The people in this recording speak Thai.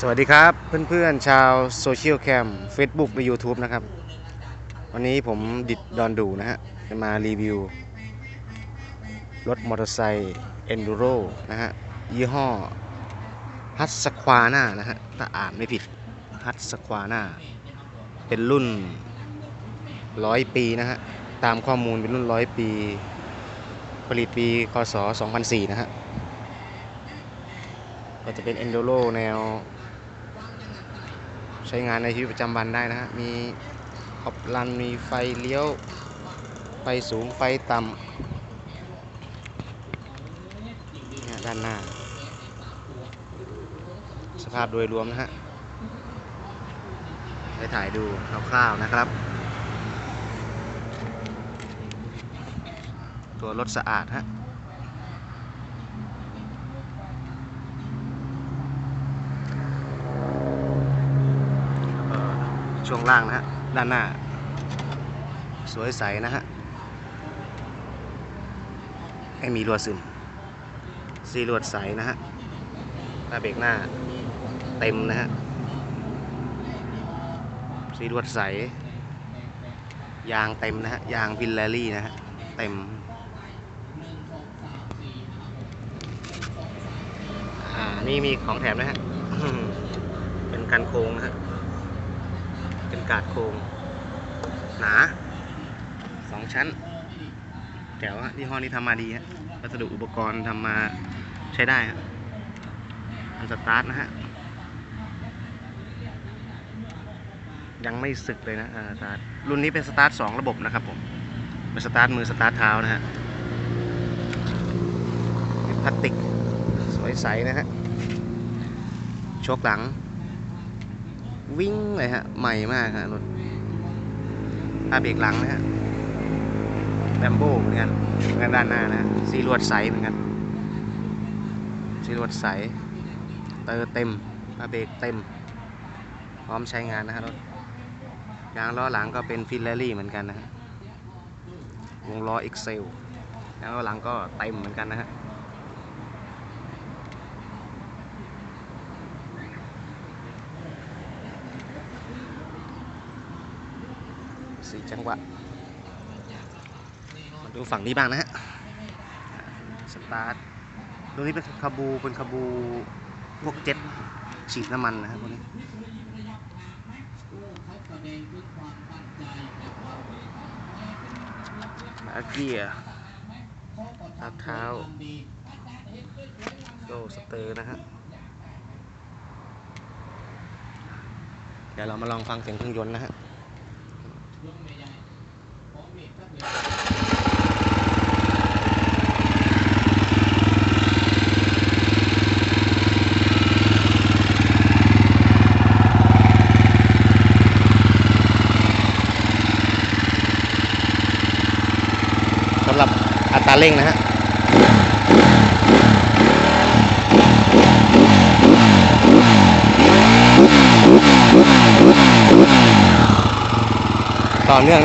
สวัสดีครับเพื่อนๆชาวโซเชียลแคม Facebook และ YouTube นะครับ วันนี้ผมดิดดอนดูนะฮะจะมารีวิว รถมอเตอร์ไซค์ Enduro นะฮะ ยี่ห้อฮัตสควาน่านะฮะถ้าอ่านไม่ผิดฮัตสควาน่าเป็นรุ่นร้อยปีนะฮะ ตามข้อมูลเป็นรุ่นร้อยปี ผลิตปีคศ 2004 นะฮะก็จะเป็น Enduro แนว ใช้งานในชีวิตประจำวันได้นะฮะ มีขอบลัน มีไฟเลี้ยว ไฟสูง ไฟต่ำเนี่ยด้านหน้า สภาพโดยรวมนะฮะไปถ่ายดูคร่าวๆนะครับ ตัวรถสะอาดฮะ เอ่อ ช่วงล่างนะฮะ ด้านหน้า สวยใสนะฮะ ไม่มีรั่วซึมซีลวดใสนะฮะหน้าเบรกหน้า เต็มนะฮะซีลวดใส ยางเต็มนะฮะ ยางวิลลารี่นะฮะ เต็มอ่านี่มีของแถมนะฮะ เป็นกันโค้งนะฮะ กาดโครงหนาสองชั้นแจ๋วฮะที่ห้อนี้ทำมาดีฮะวัสดุอุปกรณ์ทำมาใช้ได้ฮะอันสตาร์ทนะฮะ ยังไม่สึกเลยนะอ่าสตาร์ทรุ่นนี้เป็นสตาร์ทสองระบบนะครับผมเป็นสตาร์ทมือสตาร์ทเท้านะฮะพลาสติกสวยใสนะฮะโชคหลัง วิ่งเลยฮะ ใหม่มากฮะรถผ้าเบรกหลังนะฮะแบมโบ้เหมือนกันเหมือนกันด้านหน้านะฮะซีลวดใสเหมือนกันซีลวดใส เตอร์เต็มผ้าเบรกเต็ม พร้อมใช้งานนะฮะรถยางล้อหลังก็เป็นฟิลเลอรี่เหมือนกันนะฮะวงล้อ Excel ยางล้อหลังก็เต็มเหมือนกันนะฮะ สี่จังหวะ มาดูฝั่งนี้บ้างนะฮะ สตาร์ทตรงนี้เป็นคาบูเป็นคาบูพวกเจ็ตฉีดน้ำมันนะฮะพวกนี้อาเกียร์เท้าเท้าโซ่สเตอร์นะฮะ เดี๋ยวเรามาลองฟังเสียงเครื่องยนต์นะฮะ สำหรับอัตราเร่งนะฮะ ต่อเนื่อง